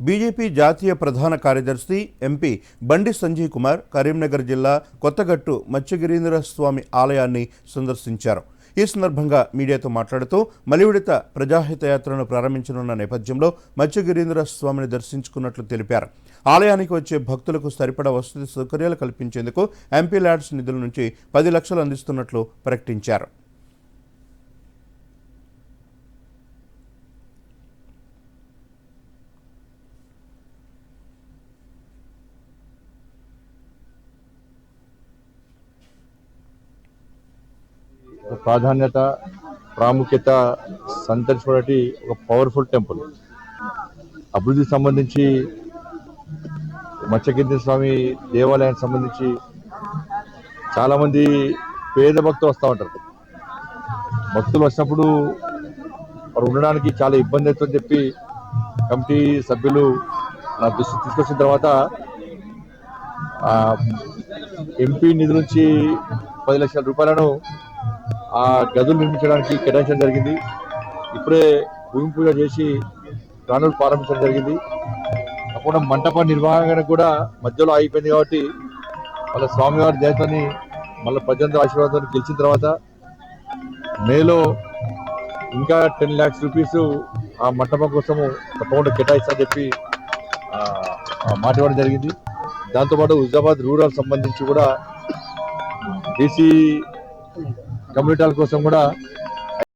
BJP జాతీయ ప్రధాన కార్యదర్శి ఎంపీ బండి సంజయ్ కుమార్ కరీంనగర్ జిల్లా కొత్తగట్టు మత్స్యగిరీంద్ర స్వామి ఆలయాన్ని సందర్శించారు. ఈ సందర్భంగా మీడియాతో మాట్లాడుతూ మలివిడత ప్రజాహితయాత్రను ప్రారంభించనున్న నేపథ్యంలో మత్స్యగిరీంద్ర స్వామిని దర్శించుకున్నట్లు తెలిపారు. ఆలయానికి వచ్చే భక్తులకు సరిపడా వసతి సౌకర్యాలు కల్పించేందుకు ఎంపీ ల్యాడ్స్ నిధుల నుంచి పది లక్షలు అందిస్తున్నట్లు ప్రకటించారు. ప్రాధాన్యత ప్రాముఖ్యత సంతరించుకున్నటి ఒక పవర్ఫుల్ టెంపుల్ అభివృద్ధికి సంబంధించి మత్స్యగిరి స్వామి దేవాలయానికి సంబంధించి చాలామంది పేద భక్తులు వస్తూ ఉంటారు. భక్తులు వచ్చినప్పుడు వారు ఉండడానికి చాలా ఇబ్బంది అవుతుందని చెప్పి కమిటీ సభ్యులు నా దృష్టి తీసుకొచ్చిన తర్వాత ఎంపీ నిధుల నుంచి పది లక్షల రూపాయలను ఆ గదులు నిర్మించడానికి కేటాయించడం జరిగింది. ఇప్పుడే భూమి పూజ చేసి ప్రాణులు ప్రారంభించడం జరిగింది. అప్పుడు మంటప నిర్వహణ కూడా మధ్యలో అయిపోయింది కాబట్టి మళ్ళీ స్వామివారి దేవతని మళ్ళీ ప్రజలందరూ ఆశీర్వాదంతో గెలిచిన తర్వాత మేలో ఇంకా టెన్ ల్యాక్స్ రూపీస్ ఆ మంటపం కోసము తప్పకుండా కేటాయిస్తామని చెప్పి మాట్లాడడం మాట ఇవ్వడం జరిగింది. దాంతోపాటు హుజాబాద్ రూరల్ సంబంధించి కూడా బీసీ కమ్యూనిటీల కోసం కూడా